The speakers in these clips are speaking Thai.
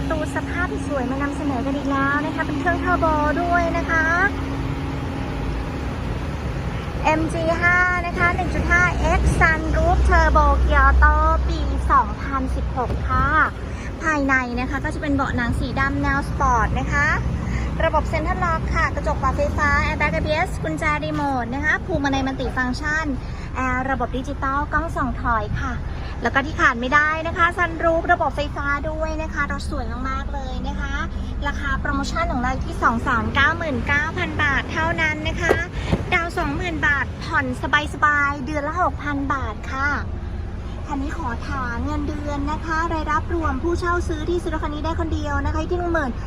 ประตูสภาพสวยมานำเสนอกันอีกแล้วนะคะ เป็นเครื่องเทอร์โบด้วยนะคะ MG5 นะคะ 1.5 X Sunroof Turbo Kyoto ปี 2016 ค่ะ ภายในนะคะก็จะเป็นเบาะหนังสีดำแนวสปอร์ตนะคะ ระบบเซ็นทรัลล็อกค่ะ กระจกปรับไฟฟ้าแอร์แบ็ก ABS กุญแจรีโมทนะคะภูมิในมัลติฟังก์ชันแอร์ระบบดิจิตอลกล้องส่องถอยค่ะ แล้วก็ที่ขาดไม่ได้นะคะซันรูประบบไฟฟ้าด้วยนะคะรถสวยมากๆเลยนะคะ ราคาโปรโมชั่นของเราอยู่ที่ 299,000 บาทเท่านั้นนะคะ ดาว 20,000 บาทผ่อนสบายๆเดือนละ 6,000 บาทค่ะ คันนี้ขอฐานเงินเดือนนะคะ รายรับรวมผู้เช่าซื้อที่ซื้อรถคันนี้ได้คนเดียวนะคะที่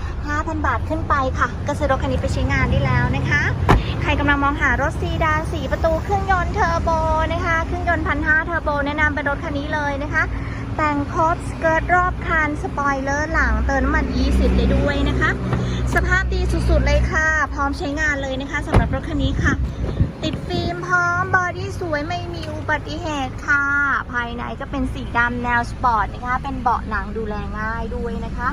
15,000บาทขึ้นไปค่ะ ก็ซื้อรถคันนี้ไปใช้งานได้แล้วนะคะ ใครกำลังมองหารถซีดานสีประตูเครื่องยนต์เทอร์โบนะคะเครื่องยนต์พันห้าเทอร์โบแนะนำเป็นรถคันนี้เลยนะคะ แต่งครบสเกิร์ตรอบคันสปอยเลอร์หลังเติมน้ำมัน 20 ได้ด้วยนะคะ สภาพดีสุดๆเลยค่ะ พร้อมใช้งานเลยนะคะสำหรับรถคันนี้ค่ะ ติดฟิล์มพร้อมบอดี้สวย บัติเหตุค่ะ ภายในก็เป็นสีดำแนวสปอร์ตนะคะ เป็นเบาะหนังดูแลง่ายด้วยนะคะ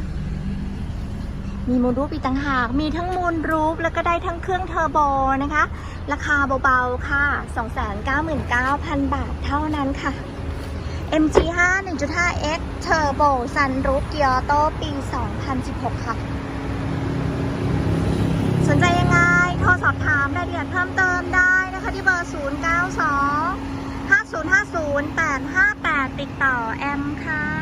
มีมูลรูปอีกต่างหาก มีทั้งมูลรูปแล้วก็ได้ทั้งเครื่องเทอร์โบนะคะ ราคาเบาๆค่ะ 299,000 บาทเท่านั้นค่ะ MG5 1.5X Turbo Sunroof Kyoto ปี 2016 ค่ะ สนใจยังไง โทรสอบถามรายละเอียดเพิ่มเติมได้นะคะที่เบอร์ 092 050 858 ติดต่อแอมค่ะ